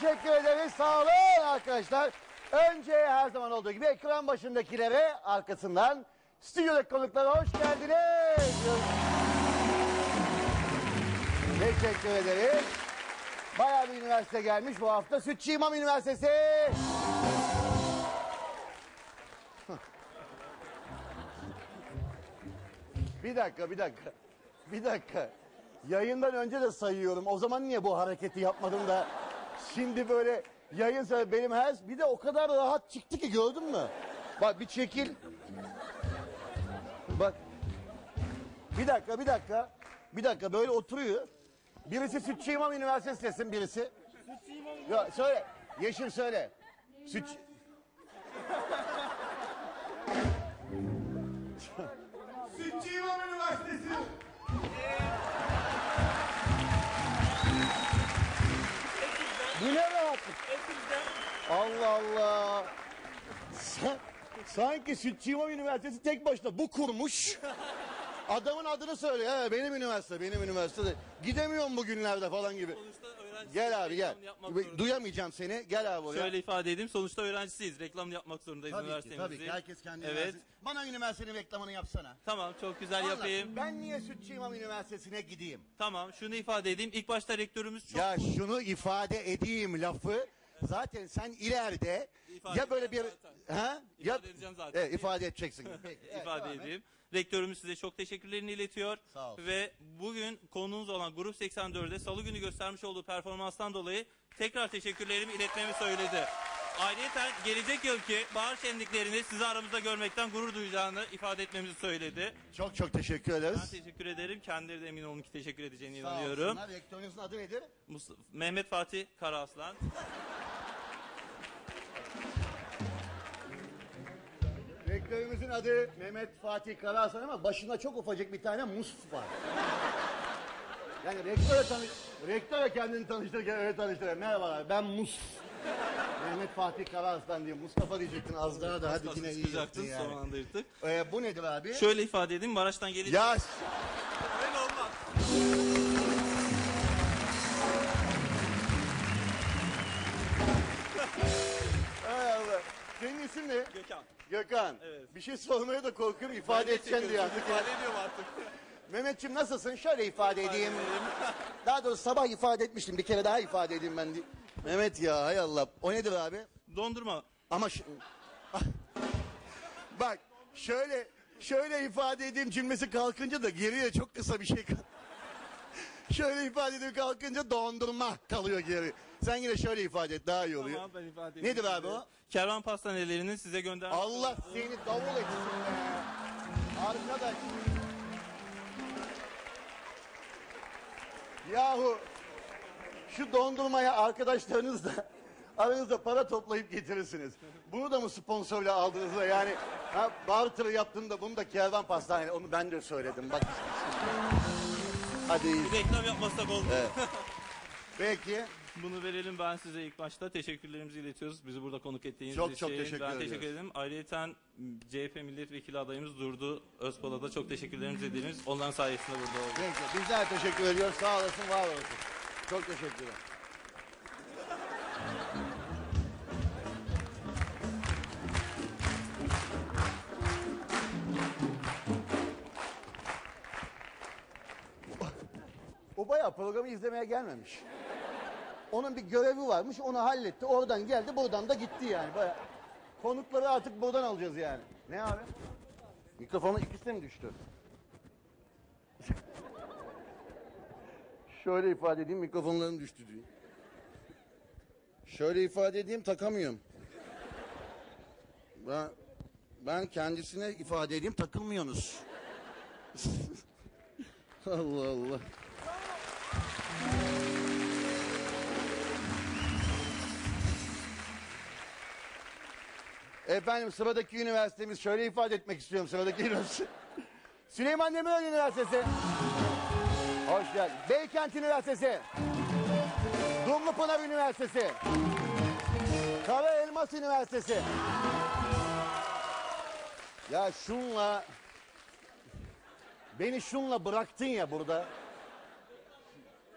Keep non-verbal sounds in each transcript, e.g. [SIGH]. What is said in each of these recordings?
Teşekkür ederiz. Sağ olun arkadaşlar. Önce her zaman olduğu gibi ekran başındakilere arkasından stüdyodaki konuklara hoş geldiniz. Teşekkür ederiz. Bayağı bir üniversite gelmiş bu hafta. Sütçü İmam Üniversitesi. [LAUGHS] Bir dakika, bir dakika. Bir dakika. Yayından önce de sayıyorum. O zaman niye bu hareketi yapmadım da şimdi böyle yayın say- benim her bir de o kadar rahat çıktı ki gördün mü? Bak bir çekil. Bak. Bir dakika, bir dakika. Bir dakika böyle oturuyor. Birisi Sütçü İmam Üniversitesi desin birisi. Ya söyle. Yeşil söyle. Sütçü... Allah Allah. Sa- sanki Sütçü İmam Üniversitesi tek başına bu kurmuş. Adamın adını söyle. He, benim üniversite, benim üniversite. Gidemiyorum bugünlerde falan gibi. Sonuçta öğrencisiyiz. Gel abi gel. Reklam yapmak zorundayız. Duyamayacağım seni. Gel abi oraya. Şöyle ifade edeyim. Sonuçta öğrencisiyiz. Reklam yapmak zorundayız Tabii ki, üniversitemizin. tabii ki. Herkes kendi Evet. üniversitesi. Bana üniversitenin reklamını yapsana. Tamam çok güzel Vallahi yapayım. Ben niye Sütçü İmam Üniversitesi'ne gideyim? Tamam şunu ifade edeyim. İlk başta rektörümüz çok Ya şunu ifade edeyim lafı. Zaten sen ileride İfade ya böyle bir edeceğim ha ya İfade edeceğim zaten. Evet, ifade edeceksin. Peki, evet, ifade edeyim. Rektörümüz size çok teşekkürlerini iletiyor. Sağ olsun. Ve bugün konuğunuz olan Grup 84'de salı günü göstermiş olduğu performanstan dolayı tekrar teşekkürlerimi iletmemi söyledi. Ayrıca gelecek yılki bahar şenliklerini sizi aramızda görmekten gurur duyacağını ifade etmemizi söyledi. Çok çok teşekkür ederiz. Ben teşekkür ederim. Kendileri de emin olun ki teşekkür edeceğine Sağ inanıyorum. olsunlar. Rektörünüzün adı nedir? Mustafa, Mehmet Fatih Karaaslan. Rektörümüzün adı Mehmet Fatih Karahasan ama başında çok ufacık bir tane musf var. Yani rektörle tanış rektörle kendini tanıştırırken öyle tanıştırıyor. Merhabalar ben Musf. Mehmet Fatih Karahasan diye Mustafa diyecektin az daha da hadi yine iyi yaptın son yani. anda yırttık. Ee, bu nedir abi? Şöyle ifade edeyim Maraş'tan gelecek. Ya Öyle olmaz. Hay Allah. Senin isim ne? Gökhan. Gökhan. Evet. Bir şey sormaya da korkuyorum ifade edeceksin diye artık. İfade ediyorum artık. Mehmetciğim nasılsın? Şöyle ifade edeyim. Daha doğrusu sabah ifade etmiştim. Bir kere daha ifade edeyim ben. diye. Mehmet ya hay Allah. O nedir abi? Dondurma. Ama şu... [LAUGHS] Bak şöyle şöyle ifade edeyim cümlesi kalkınca da geriye çok kısa bir şey kal. [LAUGHS] şöyle ifade edeyim kalkınca dondurma kalıyor geri. Sen yine şöyle ifade et daha iyi oluyor. Tamam ben ifade edeyim. Nedir abi o? Kervan pastanelerinin size göndermiş. Allah seni davul etsin be. Arkadaş. Yahu şu dondurmaya arkadaşlarınız da [LAUGHS] aranızda para toplayıp getirirsiniz. Bunu da mı sponsorla aldınız da yani ha, barter yaptın da bunu da kervan pastane onu ben de söyledim bak. Hadi iyi. Reklam yapmasak oldu. Peki. Bunu verelim ben size ilk başta teşekkürlerimizi iletiyoruz. Bizi burada konuk ettiğiniz Çok için. çok teşekkür ben ediyoruz. teşekkür ederim. Ayrıca CHP milletvekili adayımız Durdu Özpal'a da çok teşekkürlerimizi ederiz. Onların sayesinde burada olduk. Peki. Bizler teşekkür ediyoruz. Sağ olasın, var olasın. Çok teşekkürler. O bayağı programı izlemeye gelmemiş. Onun bir görevi varmış, onu halletti. Oradan geldi, buradan da gitti yani. Bayağı. Konukları artık buradan alacağız yani. Ne abi? Mikrofonun ikisi mi düştü? Şöyle ifade edeyim mikrofonların düştü diyor. Şöyle ifade edeyim takamıyorum. Ben, ben kendisine ifade edeyim takılmıyorsunuz. [LAUGHS] Allah Allah. Efendim sıradaki üniversitemiz şöyle ifade etmek istiyorum sıradaki üniversite. [LAUGHS] Süleyman Demirel Üniversitesi. Hoş geldin. Beykent Üniversitesi. Dumlupınar Üniversitesi. Kara Elmas Üniversitesi. Ya şunla beni şunla bıraktın ya burada.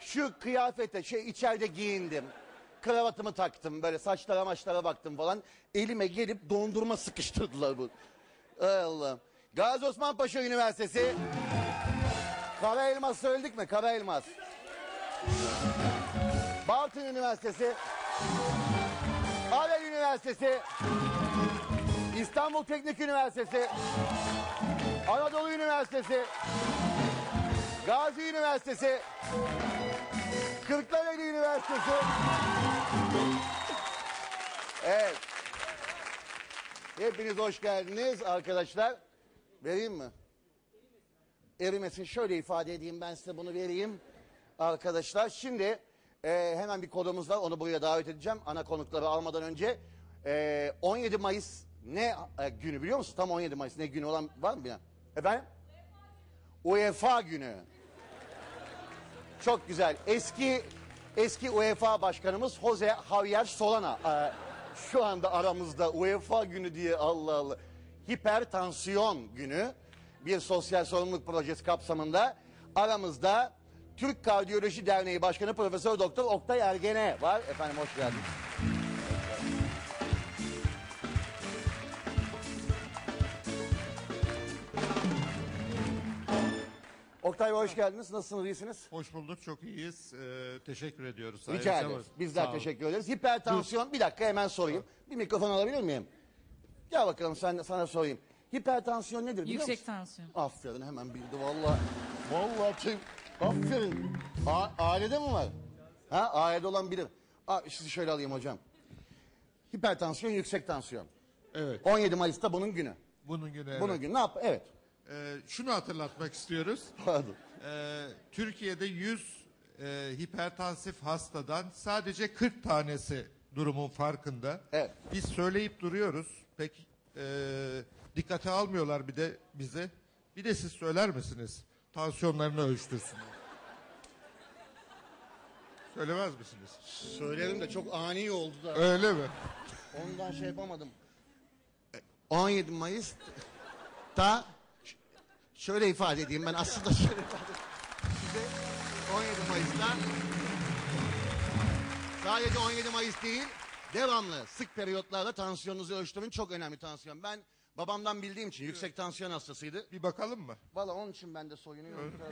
Şu kıyafete şey içeride giyindim. kravatımı taktım. Böyle saçlara maçlara baktım falan. Elime gelip dondurma sıkıştırdılar bu. Ay Allah. Gazi Osman Paşa Üniversitesi. Kara Elmas söyledik mi? Kara Elmas. Bartın Üniversitesi. Ağrı Üniversitesi. İstanbul Teknik Üniversitesi. Anadolu Üniversitesi. Gazi Üniversitesi. Kırklareli Üniversitesi. Evet. Hepiniz hoş geldiniz arkadaşlar. Vereyim mi? Erimesin. Şöyle ifade edeyim ben size bunu vereyim. Arkadaşlar şimdi e, hemen bir kodumuz var. Onu buraya davet edeceğim. Ana konukları almadan önce. E, 17 Mayıs ne e, günü biliyor musun? Tam 17 Mayıs ne günü olan var mı bilen? Efendim? UEFA günü. Çok güzel. Eski eski UEFA başkanımız Jose Javier Solana. Ee, şu anda aramızda UEFA günü diye Allah Allah. Hipertansiyon günü bir sosyal sorumluluk projesi kapsamında aramızda Türk Kardiyoloji Derneği Başkanı Profesör Doktor Oktay Ergene var. Efendim hoş geldiniz. Oktay Bey, hoş geldiniz. Nasılsınız? iyisiniz? Hoş bulduk, çok iyiyiz. Ee, teşekkür ediyoruz. Rica ederiz. Bizler Sağ olun. teşekkür ederiz. Hipertansiyon. Bir dakika hemen sorayım. Bir mikrofon alabilir miyim? Gel bakalım sen, sana sorayım. Hipertansiyon nedir biliyor Yüksek musun? tansiyon. Aferin hemen bildi valla. Valla tüm. Aferin. A- ailede mi var? Ha ailede olan bilir. Aa, sizi şöyle alayım hocam. Hipertansiyon, yüksek tansiyon. Evet, 17 Mayıs'ta bunun günü. bunun günü. Bunun evet. günü ne yap? Evet. Ee, şunu hatırlatmak istiyoruz. Pardon. Ee, Türkiye'de 100 e, hipertansif hastadan sadece 40 tanesi durumun farkında. Evet. Biz söyleyip duruyoruz. Pek e, dikkate almıyorlar bir de bizi. Bir de siz söyler misiniz? Tansiyonlarını ölçtürsünler. Söylemez misiniz? Söylerim de çok ani oldu da. Öyle mi? Ondan şey yapamadım. E, 17 Mayıs da şöyle ifade edeyim ben aslında [LAUGHS] şöyle ifade edeyim. Size 17 Mayıs'ta sadece 17 Mayıs değil devamlı sık periyotlarla tansiyonunuzu ölçtürün çok önemli tansiyon. Ben babamdan bildiğim için yüksek tansiyon hastasıydı. Bir bakalım mı? Valla onun için ben de soyunuyorum. [LAUGHS]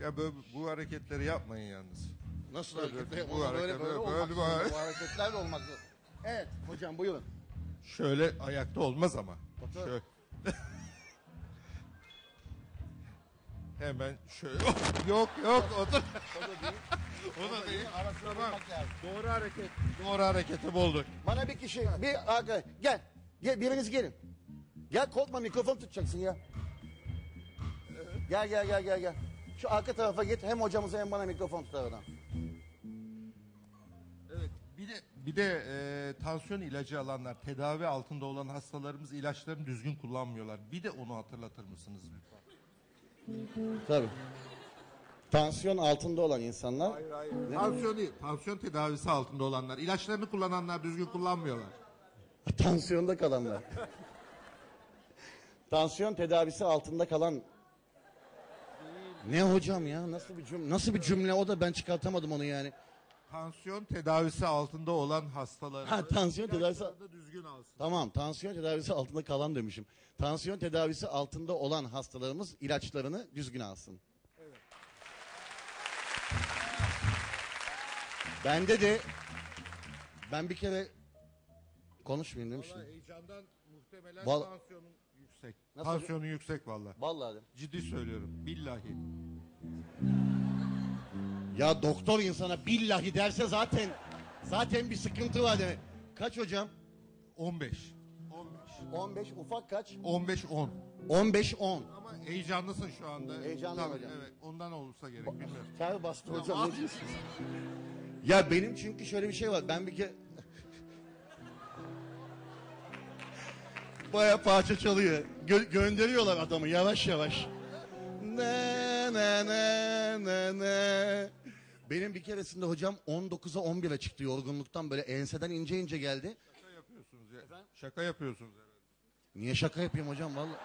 Ya böyle bu hareketleri yapmayın yalnız. Nasıl Böyle, hareketler? bu Ona böyle hareketler, böyle böyle olmak bu zorunda. hareket- Bu hareketler de olmak zorunda. Evet hocam buyurun. Şöyle ayakta olmaz ama. Otur. Şöyle. [LAUGHS] Hemen şöyle. yok yok otur. O da değil. [LAUGHS] o da değil. Arasına Tamam. durmak lazım. Doğru hareket. Doğru hareketi bulduk. Bana bir kişi, bir arkadaş, gel. Gel, biriniz gelin. Gel korkma mikrofon tutacaksın ya. Gel gel gel gel gel. Şu arka tarafa git hem hocamıza hem bana mikrofon tutar adam. Evet. Bir de bir de e, tansiyon ilacı alanlar, tedavi altında olan hastalarımız ilaçlarını düzgün kullanmıyorlar. Bir de onu hatırlatır mısınız lütfen? Tabii. Tansiyon altında olan insanlar. Tansiyon değil, tansiyon tedavisi altında olanlar, ilaçlarını kullananlar düzgün kullanmıyorlar. Tansiyonda kalanlar. Tansiyon tedavisi altında kalan. Ne hocam ya? Nasıl bir cümle? Nasıl bir cümle o da ben çıkartamadım onu yani. Tansiyon tedavisi altında olan hastaları Ha, tansiyon tedavisi da düzgün alsın. Tamam tansiyon tedavisi altında kalan demişim. Tansiyon tedavisi altında olan hastalarımız ilaçlarını düzgün alsın. Bende de ben bir kere konuşmayayım demiştim. Heyecandan muhtemelen Val- tansiyonun. Nasıl? Tansiyonun yüksek valla. Vallahi de. Ciddi söylüyorum. Billahi. Ya doktor insana billahi derse zaten zaten bir sıkıntı var demek. Kaç hocam? 15. 15. 15 ufak kaç? 15 10. 15 10. Ama heyecanlısın şu anda. Heyecanlıyım Tabii, hocam. Evet. Ondan olursa gerek. Bilmiyorum. Ter bastı hocam. ne diyorsunuz? Ya benim çünkü şöyle bir şey var. Ben bir kere... Baya parça çalıyor. Gö- gönderiyorlar adamı yavaş yavaş. Ne ne ne ne ne. Benim bir keresinde hocam 19'a 11'e çıktı yorgunluktan böyle enseden ince ince geldi. Şaka yapıyorsunuz ya. Şaka yapıyorsunuz herhalde. Niye şaka yapayım hocam vallahi.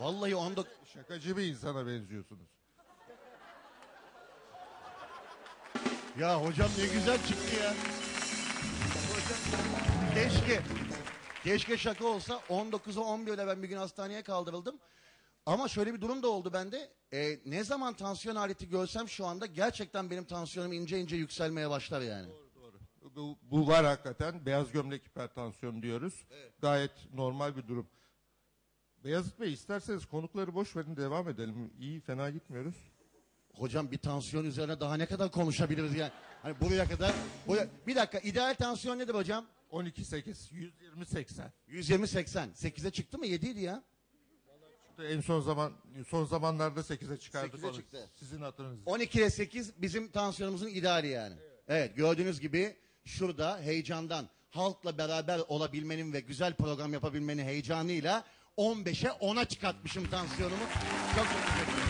Vallahi 19 Şakacı bir insana benziyorsunuz. Ya hocam ne güzel çıktı ya. Keşke. Keşke şaka olsa 19'a 11'de ben bir gün hastaneye kaldırıldım. Ama şöyle bir durum da oldu bende. Ee, ne zaman tansiyon aleti görsem şu anda gerçekten benim tansiyonum ince ince yükselmeye başlar yani. Bu, bu var hakikaten. Beyaz gömlek hipertansiyon diyoruz. Gayet normal bir durum. Beyazıt Bey isterseniz konukları boş verin devam edelim. İyi fena gitmiyoruz. Hocam bir tansiyon üzerine daha ne kadar konuşabiliriz yani? Hani buraya kadar. Buraya... Bir dakika ideal tansiyon nedir hocam? 12 8 120 80. 120 80. 8'e çıktı mı? 7 idi ya. En son zaman son zamanlarda 8'e çıkardık 8'e onu. çıktı. Sizin hatırınız. 12 ile 8 bizim tansiyonumuzun ideali yani. Evet. gördüğünüz gibi şurada heyecandan halkla beraber olabilmenin ve güzel program yapabilmenin heyecanıyla 15'e 10'a çıkartmışım tansiyonumu. Çok teşekkür ederim.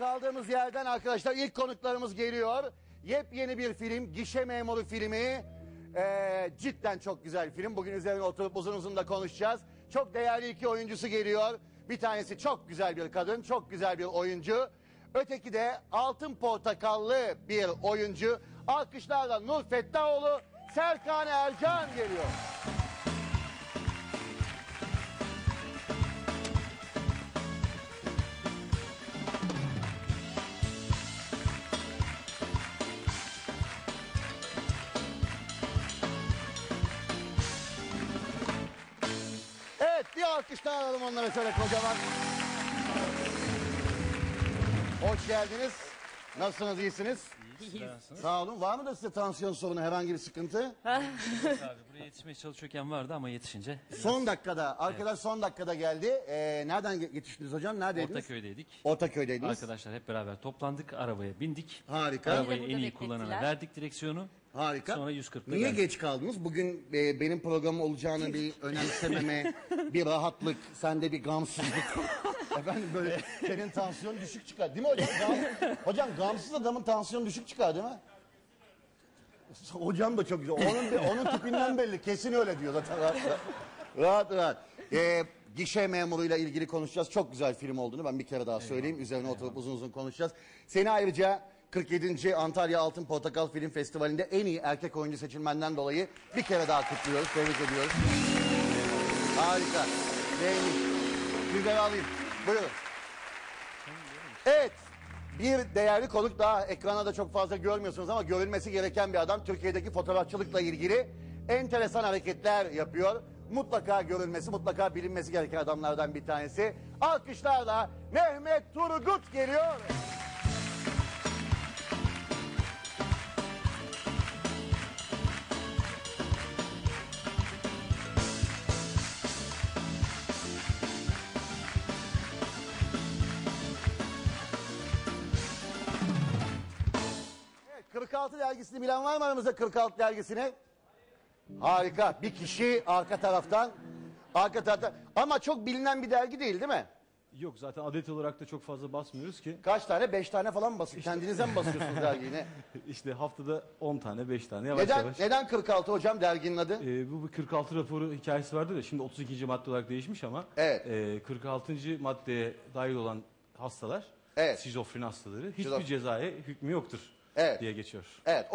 Kaldığımız yerden arkadaşlar ilk konuklarımız geliyor. Yepyeni bir film, Gişe Memuru filmi. Ee, cidden çok güzel film. Bugün üzerine oturup uzun uzun da konuşacağız. Çok değerli iki oyuncusu geliyor. Bir tanesi çok güzel bir kadın, çok güzel bir oyuncu. Öteki de altın portakallı bir oyuncu. Alkışlarla Nur Fettahoğlu, Serkan Ercan geliyor. Evet bir alkış daha alalım onlara şöyle kocaman. Hoş geldiniz. Nasılsınız, iyisiniz? Sağ olun. Var mı da size tansiyon sorunu, herhangi bir sıkıntı? [LAUGHS] Abi buraya yetişmeye çalışıyorken vardı ama yetişince Son dakikada, arkadaş son dakikada geldi. Ee, nereden yetiştiniz hocam? Neredeydiniz? Ortaköy'deydik. Ortaköy'deydiniz. Arkadaşlar hep beraber toplandık, arabaya bindik. Harika. Arabayı en iyi beklettiler. kullanana verdik direksiyonu. Harika. Sonra 140'la Niye geldik. geç kaldınız? Bugün e, benim programım olacağını bir [LAUGHS] önemsememe, bir rahatlık, sende bir gamsızlık. [LAUGHS] Efendim böyle senin tansiyon düşük çıkar. Değil mi hocam? Gam- hocam gamsız adamın tansiyonu düşük çıkar değil mi? Hocam da çok güzel. Onun, bir- onun tipinden belli. Kesin öyle diyor zaten. Rahat rahat. rahat, rahat. Ee, gişe memuruyla ilgili konuşacağız. Çok güzel film olduğunu ben bir kere daha söyleyeyim. Üzerine oturup uzun uzun konuşacağız. Seni ayrıca 47. Antalya Altın Portakal Film Festivali'nde en iyi erkek oyuncu seçilmenden dolayı bir kere daha kutluyoruz. Tebrik ediyoruz. Harika. Beğenmiş. Güzel alayım. Buyurun. Evet. Bir değerli konuk daha ekrana da çok fazla görmüyorsunuz ama görülmesi gereken bir adam. Türkiye'deki fotoğrafçılıkla ilgili enteresan hareketler yapıyor. Mutlaka görülmesi, mutlaka bilinmesi gereken adamlardan bir tanesi. Alkışlarla Mehmet Turgut geliyor. Dergisini bilen var mı aramızda 46 dergisini? Harika. Bir kişi arka taraftan. Arka taraftan. Ama çok bilinen bir dergi değil değil mi? Yok zaten adet olarak da çok fazla basmıyoruz ki. Kaç tane? Beş tane falan mı basıyorsunuz? Kendinize mi basıyorsunuz [LAUGHS] dergiyi? İşte haftada 10 tane 5 tane yavaş Neden, yavaş. neden 46 hocam derginin adı? Ee, bu bir 46 raporu hikayesi vardı da şimdi 32. madde olarak değişmiş ama Evet. e, 46. maddeye dahil olan hastalar Evet. şizofreni hastaları hiçbir Şizof- cezaya hükmü yoktur Evet. diye geçiyor. Evet.